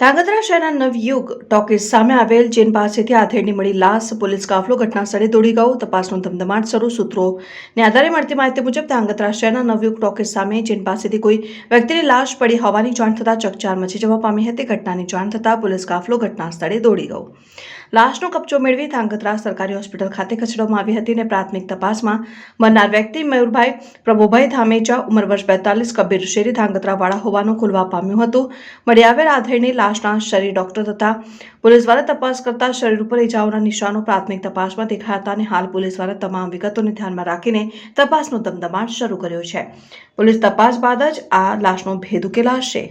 ધાંગધ્રા શહેરના નવયુગ ટોકીઝ સામે આવેલ જેન પાસેથી આથેડની મળી લાશ, પોલીસ કાફલો ઘટના સ્થળે દોડી ગયો, તપાસનો ધમધમાટ શરૂ સૂત્રોને આધારે મળતી માહિતી મુજબ ધ્રાંગધ્રા શહેરના નવયુગ ટોકીઝ સામે જેન પાસેથી કોઈ વ્યક્તિની લાશ પડી હોવાની જાણ થતાં ચકચાર મચી જવા પામી હતી. ઘટનાની જાણ થતાં પોલીસ કાફલો ઘટનાસ્થળે દોડી ગયો. લાશનો કબજો મેળવી ધ્રાંગધ્રા સરકારી હોસ્પિટલ ખાતે ખસેડવામાં આવી હતી અને પ્રાથમિક તપાસમાં મરનાર વ્યક્તિ મયુરભાઈ પ્રભુભાઈ ધામેચા ઉંમર વર્ષ બેતાલીસ, કબીર શેરી ધ્રાંગધ્રાવાળા હોવાનું ખુલવા પામ્યું હતું. મળી આવેલ આધેડની લાશના શરીર ડોક્ટર તથા પોલીસ દ્વારા તપાસ કરતા શરીર ઉપર ઇજાઓના નિશાનો પ્રાથમિક તપાસમાં દેખાયા હતા અને હાલ પોલીસ દ્વારા તમામ વિગતોને ધ્યાનમાં રાખીને તપાસનો ધમધમાટ શરૂ કર્યો છે. પોલીસ તપાસ બાદ જ આ લાશનો ભેદ ઉકેલાશે.